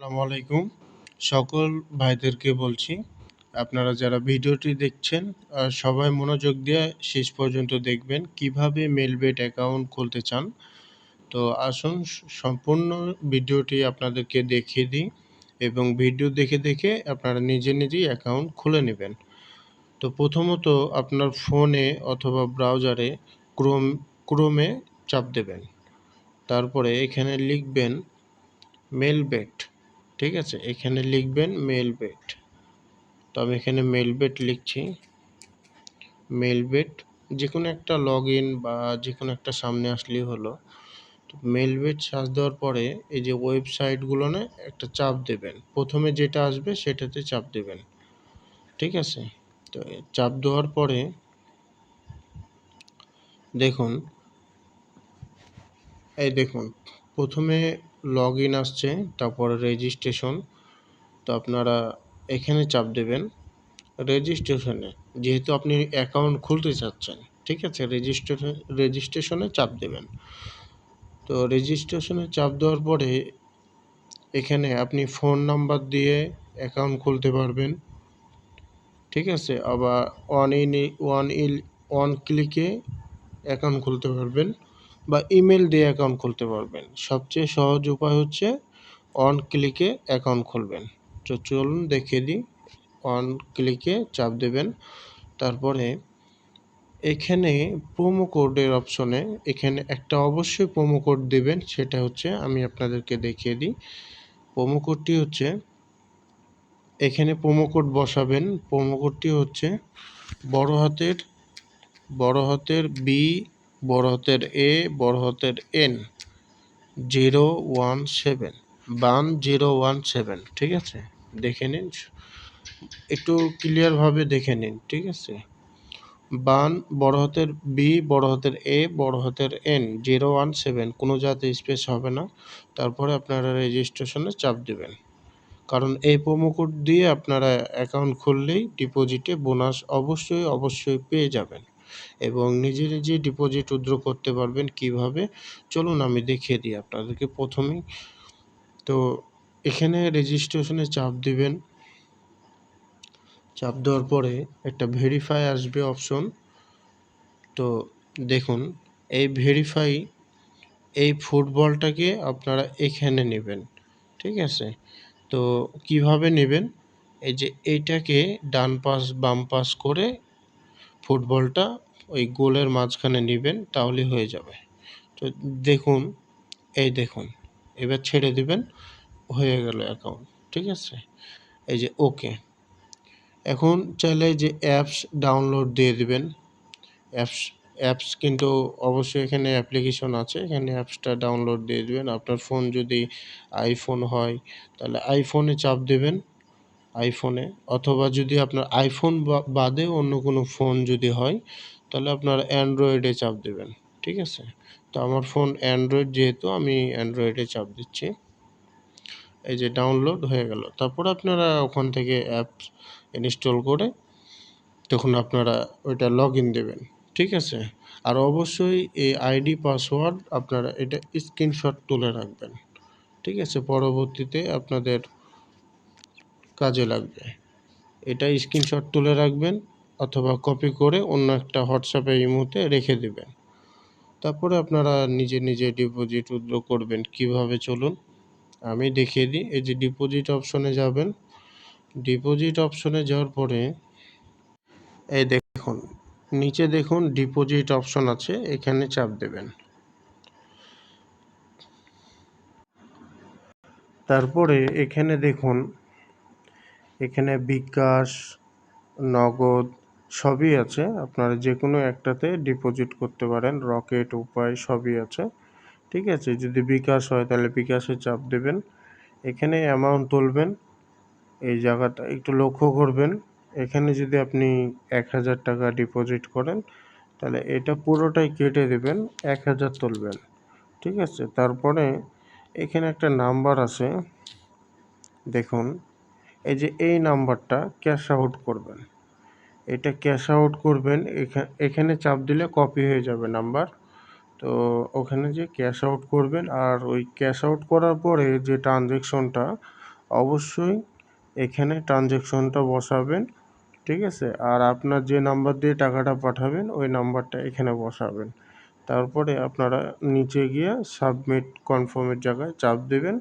আসসালামু আলাইকুম। সকল ভাইদেরকে বলছি, আপনারা যারা ভিডিওটি দেখছেন সবাই মনোযোগ দিয়ে শেষ পর্যন্ত দেখবেন কীভাবে মেলবেট অ্যাকাউন্ট খুলতে চান। তো আসুন সম্পূর্ণ ভিডিওটি আপনাদেরকে দেখিয়ে দিই এবং ভিডিও দেখে দেখে আপনারা নিজে নিজেই অ্যাকাউন্ট খুলে নেবেন। তো প্রথমত আপনার ফোনে অথবা ব্রাউজারে ক্রোম, ক্রোমে চাপ দেবেন। তারপরে এখানে লিখবেন, মেলবেট। ঠিক আছে? এখানে লিখবেন মেলবেট তো আমি এখানে মেলবেট লিখছি। মেলবেট যে কোনো একটা লগ ইন বা যে কোনো একটা সামনে আসলেই হলো। তো মেলবেট সার্চ দেওয়ার পরে এই যে ওয়েবসাইটগুলো না একটা চাপ দেবেন। প্রথমে যেটা আসবে সেটাতে চাপ দেবেন। ঠিক আছে? তো চাপ দেওয়ার পরে দেখুন। এই দেখুন। প্রথমে লগ ইন আসছে, তারপরে রেজিস্ট্রেশন তো আপনারা এখানে চাপ দেবেন। রেজিস্ট্রেশনে যেহেতু আপনি অ্যাকাউন্ট খুলতে চাচ্ছেন, ঠিক আছে? রেজিস্ট্রেশন রেজিস্ট্রেশনে চাপ দেবেন। তো রেজিস্ট্রেশনে চাপ দেওয়ার পরে এখানে আপনি ফোন নাম্বার দিয়ে অ্যাকাউন্ট খুলতে পারবেন। ঠিক আছে? আবার ওয়ান ইন ওয়ান ইল ওয়ান ক্লিকে অ্যাকাউন্ট খুলতে পারবেন। বা ইমেল দিয়ে অ্যাকাউন্ট খুলতে পারবেন। সবচেয়ে সহজ উপায় হচ্ছে অন ক্লিকে অ্যাকাউন্ট খুলবেন। তো চলুন দেখিয়ে দিই। অন ক্লিকে চাপ দেবেন। তারপরে এখানে প্রোমো কোডের অপশনে এখানে একটা অবশ্যই প্রোমো কোড দেবেন, সেটা হচ্ছে আমি আপনাদেরকে দেখিয়ে দিই। প্রোমো কোডটি হচ্ছে এখানে প্রোমো কোড বসাবেন। প্রোমো কোডটি হচ্ছে বড় হাতের বড় হাতের বি বড় হাতের এ বড় হাতের N. Zero one seven. One zero one seven, ঠিক আছে? দেখে নিন। একটু ক্লিয়ারভাবে দেখে নিন, ঠিক আছে? বান বড় হাতের বি বড় হাতের এ বড় হাতের এন। জিরো ওয়ান সেভেন, কোনো যাতে স্পেস হবে না। তারপরে আপনারা রেজিস্ট্রেশনে চাপ দেবেন। কারণ এই কোড দিয়ে আপনারা অ্যাকাউন্ট খুললেই ডিপোজিটে বোনাস অবশ্যই অবশ্যই পেয়ে যাবেন। এবং নিজে নিজে ডিপোজিট উইথড্র করতে পারবেন কীভাবে? চলুন আমি দেখিয়ে দিই আপনাদেরকে প্রথমেই। তো এখানে রেজিস্ট্রেশনে চাপ দিবেন। চাপ দেওয়ার পরে একটা ভেরিফাই আসবে অপশন তো দেখুন, এই ভেরিফাই এই ফুটবলটাকে আপনারা এখানে নেবেন, ঠিক আছে? তো কীভাবে নেবেন? এই যে এইটাকে ডান পাশ, বাম পাশ করে ফুটবলটা ওই গোলের মাঝখানে নেবেন তাহলে হয়ে যাবে। তো দেখুন, এই দেখুন, এবার ছেড়ে দিবেন, হয়ে গেল অ্যাকাউন্ট ঠিক আছে? এই যে ওকে এখন চাইলে যে অ্যাপস ডাউনলোড দিয়ে দিবেন। অ্যাপস অ্যাপস কিন্তু অবশ্যই এখানে অ্যাপ্লিকেশন আছে, এখানে অ্যাপসটা ডাউনলোড দিয়ে দেবেন। আপনার ফোন যদি আইফোন হয়, তাহলে আইফোনে চাপ দেবেন। আইফোনে অথবা যদি আপনার আইফোন বাদে অন্য কোনো ফোন যদি হয়, তাহলে আপনার অ্যান্ড্রয়েডে চাপ দেবেন, ঠিক আছে? তো আমার ফোন অ্যান্ড্রয়েড যেহেতু, আমি অ্যান্ড্রয়েডে চাপ দিচ্ছি। এই যে ডাউনলোড হয়ে গেল। তারপর আপনারা ওখান থেকে অ্যাপ ইনস্টল করে, তখন আপনারা ওইটা লগ ইন দেবেন, ঠিক আছে? আর অবশ্যই এই আইডি পাসওয়ার্ড আপনারা এটা স্ক্রিনশট তুলে রাখবেন, ঠিক আছে? পরবর্তীতে আপনাদের কাজে লাগবে। এটা স্ক্রিনশট তুলে রাখবেন অথবা কপি করে অন্য একটা হোয়াটসঅ্যাপে এই মুহূর্তে রেখে দেবেন। তারপরে আপনারা নিজে নিজে ডিপোজিট উইথড্র করবেন। কীভাবে চলুন, আমি দেখিয়ে দিই। এই যে ডিপোজিট অপশনে যাবেন। ডিপোজিট অপশনে যাওয়ার পরে এই দেখুন, নিচে দেখুন ডিপোজিট অপশন আছে, এখানে চাপ দেবেন। তারপরে এখানে দেখুন এখানে বিকাশ, নগদ সবই আছে। আপনারা যে কোনো একটাতে ডিপোজিট করতে পারেন। রকেট উপায় সবই আছে। ঠিক আছে? যদি বিকাশ হয়, তাহলে বিকাশে চাপ দেবেন। এখানে অ্যামাউন্ট তুলবেন। এই জায়গাটা একটু লক্ষ্য করবেন। এখানে যদি আপনি এক হাজার টাকা ডিপোজিট করেন, তাহলে এটা পুরোটাই কেটে দেবেন, এক হাজার তুলবেন। ঠিক আছে? তারপরে এখানে একটা নাম্বার আছে। দেখুন। এই যে এই নাম্বারটা ক্যাশ আউট করবেন। এটা ক্যাশ আউট করবেন এখানে চাপ দিলে কপি হয়ে যাবে নাম্বার। তো ওখানে যে ক্যাশ আউট করবেন আর ওই ক্যাশ আউট করার পরে যে ট্রানজ্যাকশনটা অবশ্যই এখানে ট্রানজ্যাকশনটা বসাবেন, ঠিক আছে? আর আপনার যে নাম্বার দিয়ে টাকাটা পাঠাবেন, ওই নাম্বারটা এখানে বসাবেন। তারপরে আপনারা নিচে গিয়ে সাবমিট কনফার্মের জায়গায় চাপ দেবেন।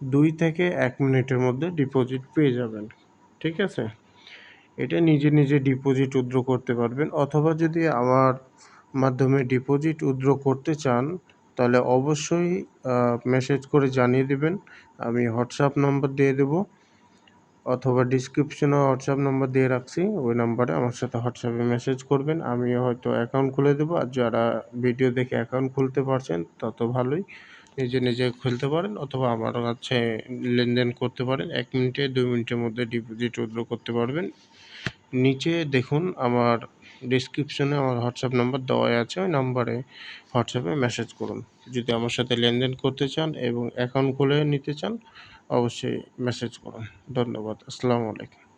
দুই থেকে এক মিনিটের মধ্যে ডিপোজিট পেয়ে যাবেন, ঠিক আছে? এটা নিজে নিজে ডিপোজিট উইথড্র করতে পারবেন, অথবা যদি আমার মাধ্যমে ডিপোজিট উইথড্র করতে চান, তাহলে অবশ্যই মেসেজ করে জানিয়ে দেবেন। আমি হোয়াটসঅ্যাপ নম্বর দিয়ে দেবো, অথবা ডিসক্রিপশনে হোয়াটসঅ্যাপ নম্বর দিয়ে রাখছি, ওই নাম্বারে আমার সাথে হোয়াটসঅ্যাপে মেসেজ করবেন। আমি হয়তো অ্যাকাউন্ট খুলে দেবো, আর যারা ভিডিও দেখে অ্যাকাউন্ট খুলতে পারছেন, তত ভালোই। নিজে নিজে খুলতে পারেন অথবা আমার কাছে লেনদেন করতে পারেন। এক মিনিটে, দুই মিনিটের মধ্যে ডিপোজিট উইথড্র করতে পারবেন। নিচে দেখুন আমার ডিসক্রিপশনে আমার হোয়াটসঅ্যাপ নাম্বার দেওয়াই আছে। ওই নাম্বারে হোয়াটসঅ্যাপে মেসেজ করুন। যদি আমার সাথে লেনদেন করতে চান এবং অ্যাকাউন্ট খুলে নিতে চান, অবশ্যই মেসেজ করুন। ধন্যবাদ। আসসালামু আলাইকুম।